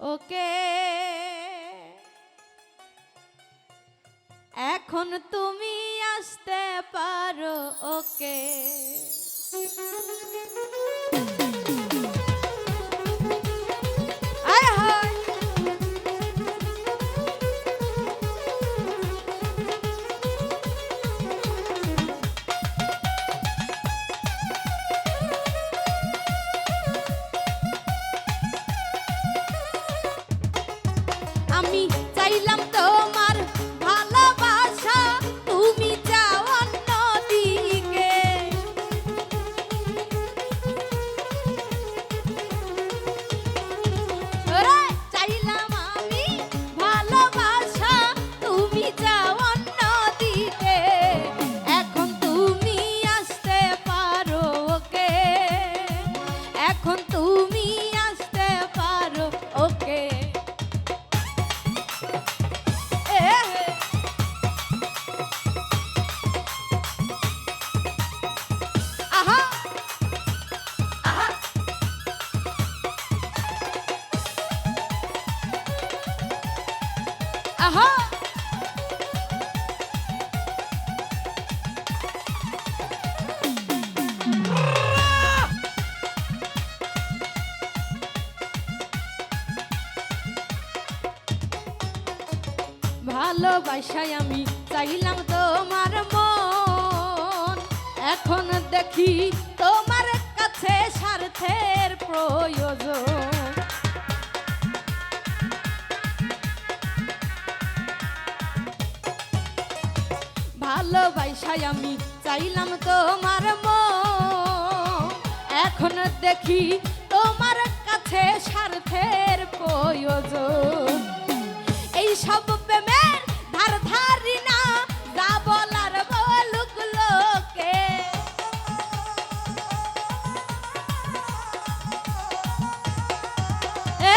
ওকে। এখন তুমি আসতে পারো ওকে। ভালোবাসায় আমি চাইলাম তোমার মন। এখন দেখি তোমার কাছে স্বার্থের প্রয়োজন। ভালোবাসায় আমি চাইলাম তোমার এখন দেখি তোমার কাছে স্বার্থের প্রয়োজন। এই সব প্রেমের ধার ধারি না, যা বলার বলুক লোকে।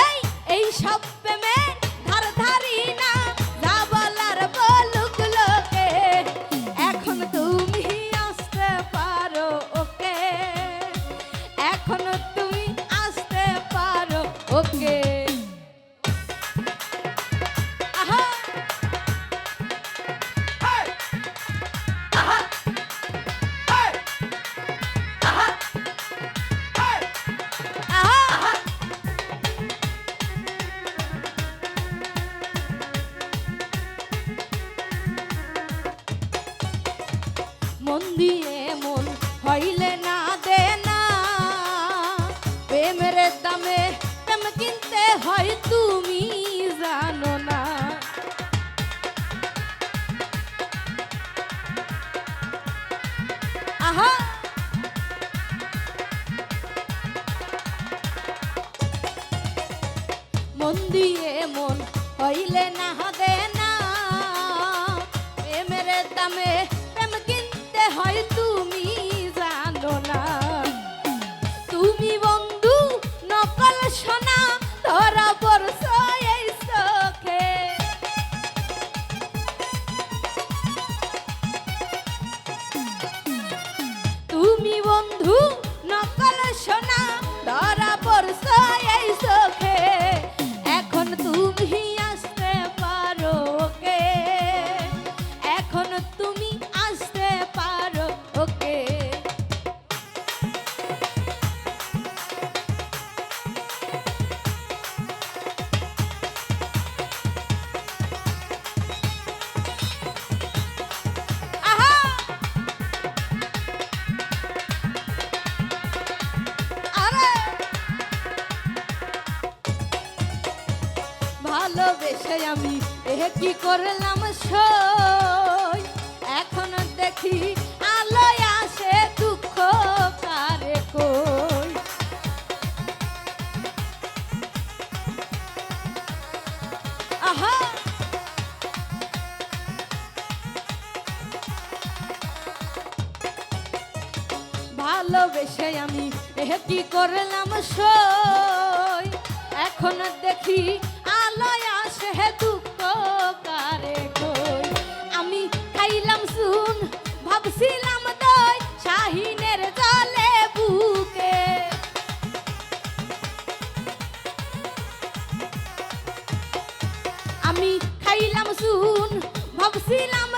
এই এই সব ওকে মন দিয়ে মন হইলে আহা মন দিয়ে মন হইলে না দে ভালোবেসে আমি। এ কি করলাম সই? এখন দেখি আলোয় আসে দুঃখ কারে কই? আহা! ভালোবেসে আমি এ কি করলাম সই? এখন দেখি ভাবছিলাম